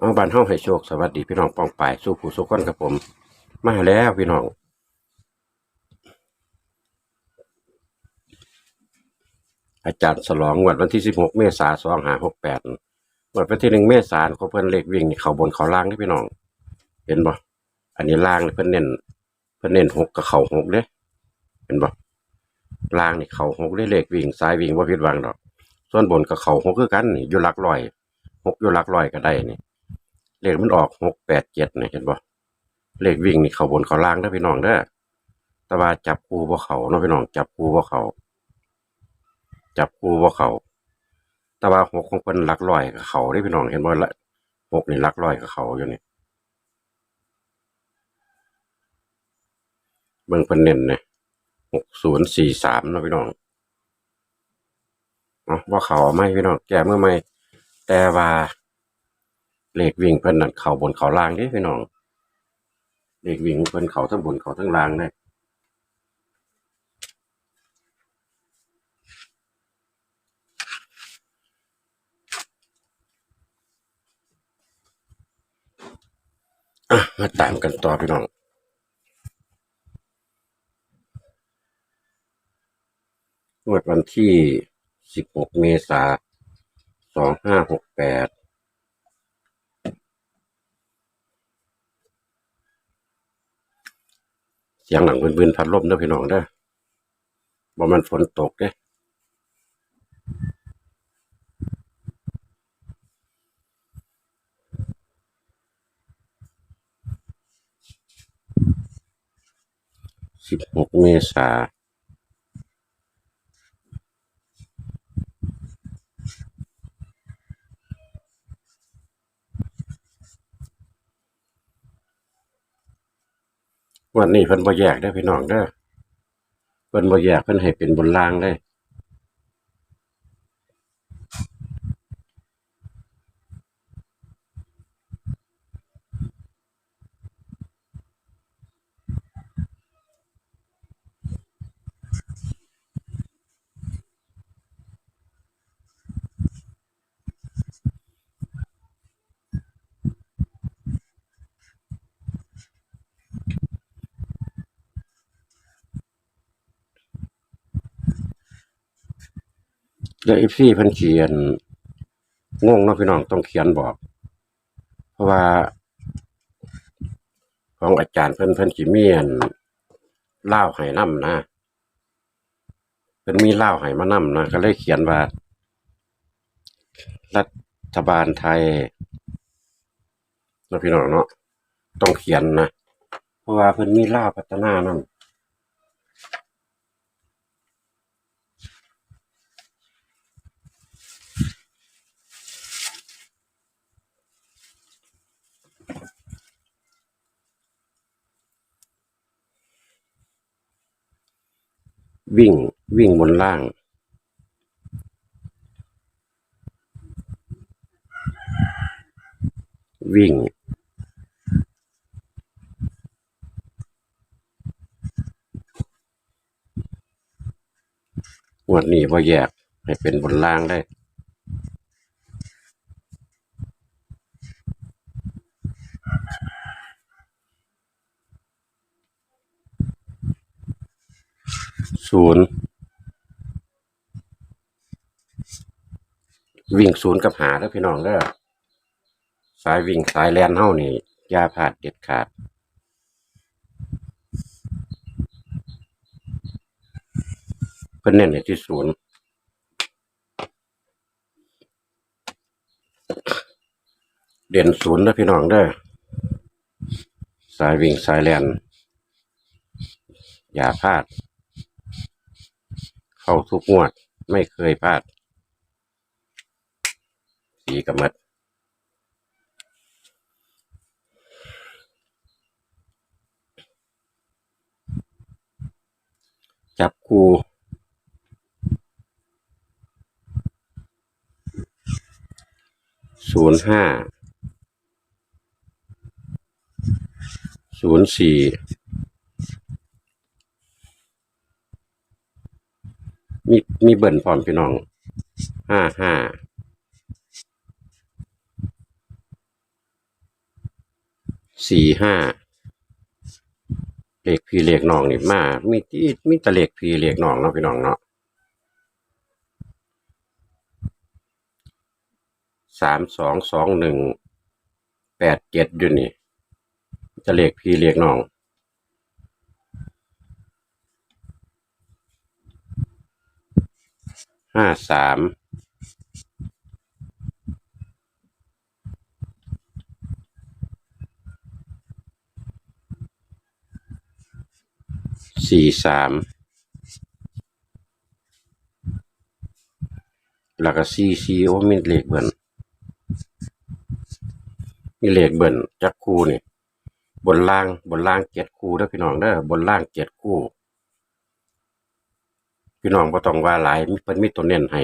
เอาบานเฮาให้โชค สวัสดีพี่น้องปองปายสู้ผู้สู้คนกับผม มาแล้วพี่น้องอาจารย์ฉลองงวดวันที่16เมษายน2568งวดวันที่1เมษาเขาเพิ่นเลขวิ่งนี่เขาบนเขาล่างเด้พี่น้อง เห็นบ่อันนี้ล่างนี่เพิ่นเน้นเพิ่นเน้นหกกับเขาหกเด้เห็นบ่ล่างนี่เขาหกได้เลขวิ่งซ้ายวิ่งบ่าผิดหวังดอก ส่วนบนกับเขาหกคือกันนี่อยู่หลักร้อยหกอยู่หลักร้อยก็ได้นี่ เลขมันออกหกแปดเจ็ดเนี่ยเห็นบ่เลขวิ่งนี่เขาบนเขาล่างเด้พี่น้องเด้อแต่ว่าจับคู่บ่เขาเนาะพี่น้องจับคู่บ่เขาจับคู่บ่เขาแต่ว่าหกของเพิ่นลักร้อยกับเขาเด้พี่น้องเห็นบ่ละหกนี่ลักร้อยกับเขาอยู่นี่เบิ่งเพิ่นเน้นเนี่ยหกศูนย์สี่สามเนาะพี่น้องเนาะว่าเขาไม่พี่น้องแก้เมื่อไหม่แต่ว่า เลขวิ่งเพิ่นนั่นเขาบนเขาล่างเด้พี่น้องเลขวิ่งเพิ่นเขาทั้งบนเขาทั้งล่างเด้อะมาตามกันต่อพี่น้องงวดวันที่ 16 เมษายน2568 สียงหลังบืนๆพัดลมเด้อพี่น้องเด้อบ่มันฝนตกเด้สิบหกเมษา วันนี้เพิ่นบ่แยกได้พี่น้องเด้อเพิ่นบ่แยกเพิ่นให้เป็นบนล่างเลย แล้ว FC เพิ่นเขียนงงเนาะพี่น้องต้องเขียนบอก เพราะว่า ของอาจารย์เพิ่นเพิ่นสิมีอันเล่าวให้นำนะเพิ่นมีเล่าวให้มานำนะก็เลยเขียนว่า รัฐบาลไทยเนาะพี่น้องเนาะต้องเขียนนะเพราะว่าเพิ่นมีเล่าพัฒนานำ วิ่งวิ่งบนล่าง วิ่ง งวดนี้ว่าแยกให้เป็นบนล่างได้ ศูนย์วิ่งศูนย์กับหาแล้วพี่น้องเด้อสายวิ่งสายแลนเฮานี่อย่าพลาดเด็ดขาด เพิ่นเน้นในที่ศูนย์เด่นศูนย์นะพี่น้องเด้อสายวิ่งสายแลนอย่าพลาด เข้าทุกงวด ไม่เคยพลาด สีกับมัด จับคู่ศูนย์ห้าศูนย์สี่ มีมีเบิ่นพร้อมพี่น้องห้าห้าสี่ห้าเลขพี่เลขน้องนี่มามีที่มีแต่เลขพี่เลขน้องเนาะพี่น้องเนาะสามสองสองหนึ่งแปดเจ็ดอยู่นี่จะเลขพี่เลขน้อง ห้าสามสี่สามแล้วก็สี่สี่โอ้มีเลขเบิ่นมีเลขเบิ่นจักคู่นี่ บนล่างบนล่างเจ็ดคู่เด้อพี่น้องเด้อบนล่างเจ็ดคู่ พี่น้องบ่ต้องว่าหลายมีเพิ่นมีตัวเน้นให้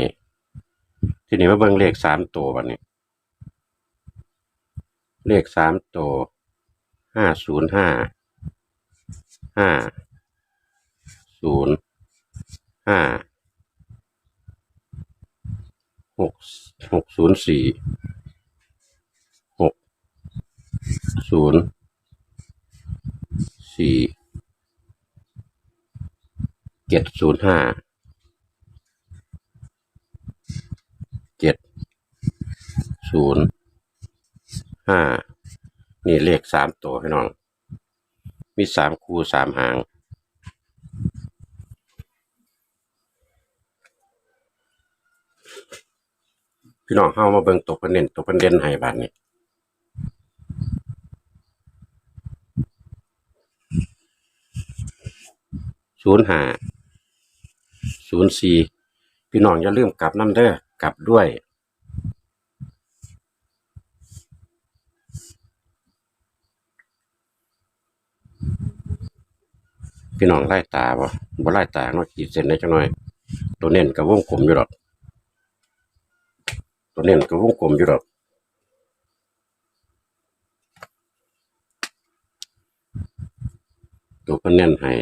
ทีนี้มาเบิ่งเลขสามตัวบัดนี้ เลขสามตัวห้าศูนย์ห้าห้าศูนย์ห้าหกหกศูนย์สี่หกศูนย์สี่เจ็ดศูนย์ห้าเจ็ด ศูนย์ห้านี่เลขสามตัวพี่น้อง มีสามคู่สามหาง พี่น้องเข้ามาเบิ่งตกประเด็นตกประเด็นให้บาดนี้ศูนย์ห้าศูนย์สี่พี่น้องอย่าลืมกลับน้ำเด้อกลับด้วย พี่น้องไล่ตาบ่บ่ไล่ตาเนาะขีดเส้นได้จังหน่อย ตัวเน้นกับวงกลมอยู่ดอกตัวเน้นกับวงกลมอยู่ดอกตัวก็เน้นให้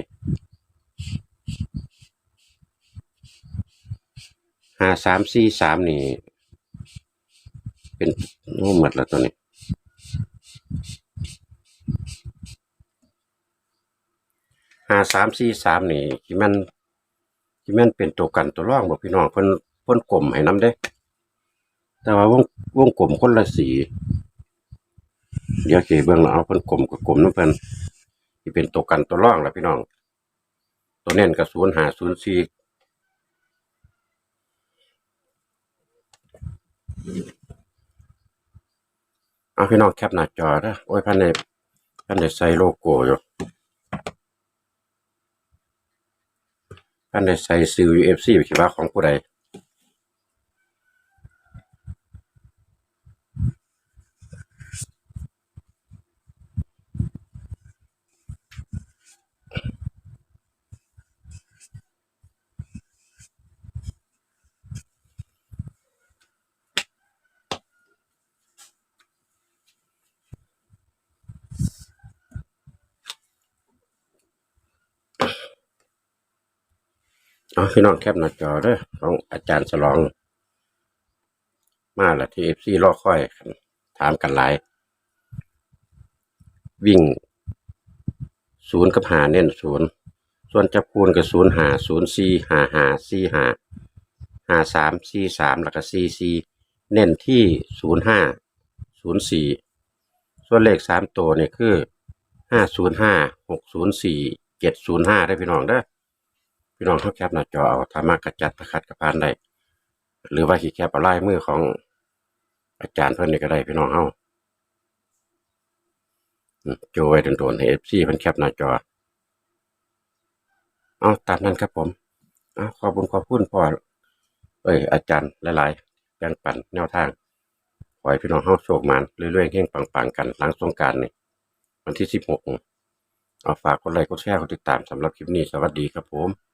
ห้าสามสี่สามนี่ เป็นโอ้หมดแล้วตัวนี้าสามสี่สามนี่ที่มันที่มันเป็นตัวกันตัวร่องบอกพี่น้องเพิ่นเพิ่นกลมให้น้ำเด้ แต่ว่าวงวงกลมคนละสี เดี๋ยวเขีเบิ่งแล้วเอาเพิ่นกลมกับกลมน้ำเพิ่นที่เป็นตัวกันตัวร่องแหละพี่น้อง ตัวเน้นกับศูนย์หาศูนย์สี่เอาพี่น้องแคปหน้าจอเด้อโอ้ยพันในพันในใส่โลโก้อยู่ ท่านได้ใส่ซื้อ UFC ไปคิดว่าของผู้ใด เอาพี่น้องแคปหน้าจอเด้อของอาจารย์ฉลอง มาละที่ FC รอค่อย ถามกันหลาย วิ่งศูนย์กับหาเน้นศูนย์ส่วนจับคูณกับศูนย์หาศูนย์สี่หาหาสี่หาหาสามสี่สามแล้วก็สี่สี่เน้นที่ศูนย์ห้าศูนย์สี่ส่วนเลขสามตัวเนี่ยคือห้าศูนย์ห้าหกศูนย์สี่เจ็ดศูนย์ห้าได้พี่น้องเด้อ พี่น้องเขาแคปหน้าจอเอาถ้ามากระจัดประคัดกระพานได้หรือว่าขีแคปเอาลายมือของอาจารย์เพิ่นนี่ก็ได้พี่น้องเฮาโจไว้โดนๆให้ FC เพิ่นแคปหน้าจอเอาตามนั้นครับผมเอาขอบคุณขอบคุณพ่อเอ้ยอาจารย์หลายๆแบ่งปันแนวทางขอให้พี่น้องเฮาโชคมานเรื่อยๆเฮงปังๆกันหลังสงการนี่วันที่สิบหกเอาฝากกดไลค์กดแชร์กดติดตามสำหรับคลิปนี้สวัสดีครับผม